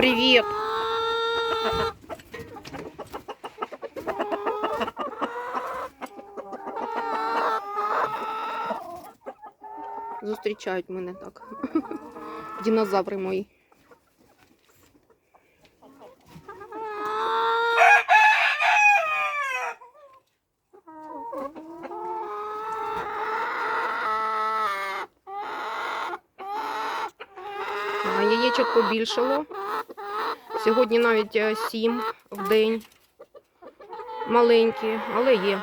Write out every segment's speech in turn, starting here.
Привіт! Зустрічають мене так. Динозаври мої. А, Яєчок побільшало. Сьогодні навіть е, сім в день. Маленькі, але є.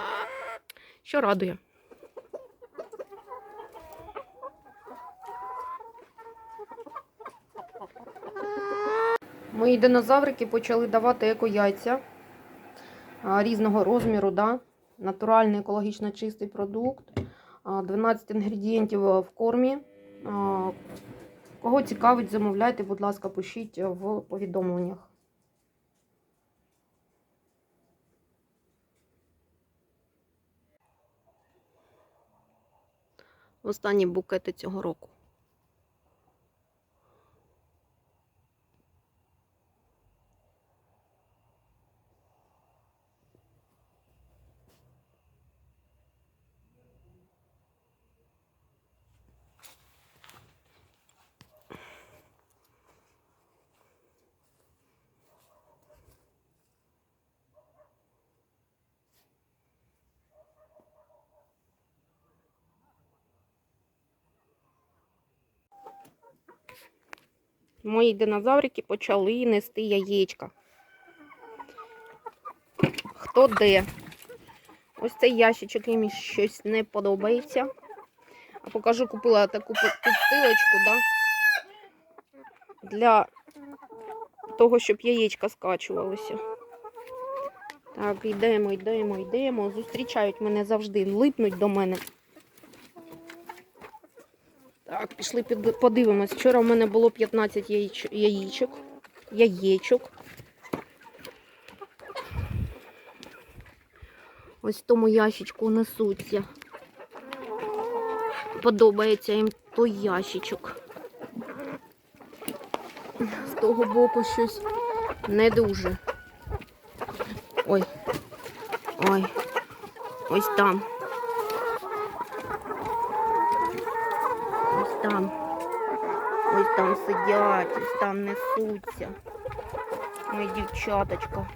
Що радує. Мої динозаврики почали давати еко-яйця різного розміру, да? натуральний екологічно чистий продукт, 12 інгредієнтів в кормі. Кого цікавить, замовляйте, будь ласка, пишіть в повідомленнях. Останні букети цього року. Мої динозаврики почали нести яєчка. Хто де? Ось цей ящичок їм щось не подобається. А покажу, купила таку підстилочку, да? Для того, щоб яєчка скачувалися. Так, йдемо, йдемо, йдемо. Зустрічають мене завжди, липнуть до мене. Так, пішли під- подивимось. Вчора в мене було 15 яєч... яєчок. Яєчок. Ось в тому ящичку несуться. Подобається їм той ящичок. З того боку щось не дуже. Ой. Ой. Ось там. Ось там. Ось там сидять, ось там несуться. Мої дівчаточка.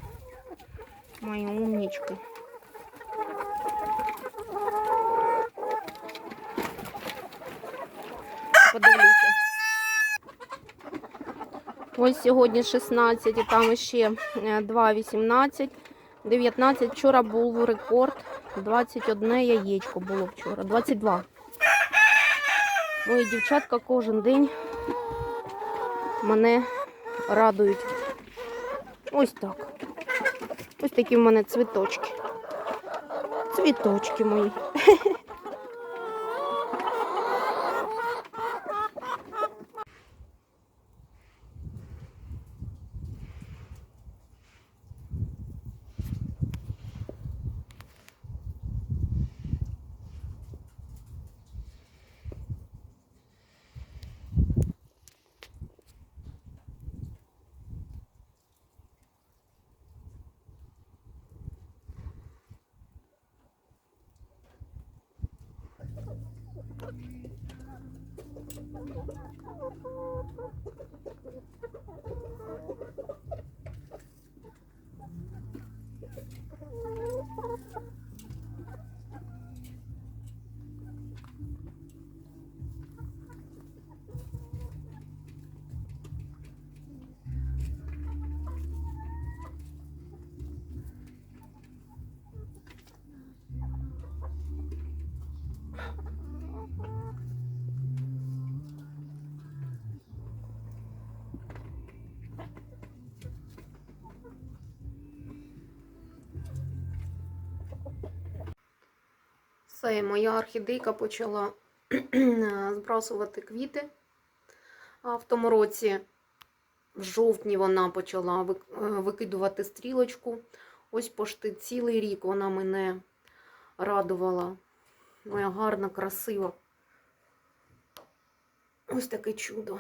Мої умнічки. Подивлюся. Ось сьогодні 16 і там ще 2, 18, 19. Вчора був рекорд. 21 яєчко було вчора. 22. Мої дівчатка кожен день мене радують. Ось так. Ось такі в мене цвіточки. Цвіточки мої. Oh, my God. Все, моя орхідейка почала збрасувати квіти. А в тому році, в жовтні, вона почала е, викидувати стрілочку. Ось пошти цілий рік вона мене радувала. Моя гарна, красива. Ось таке чудо.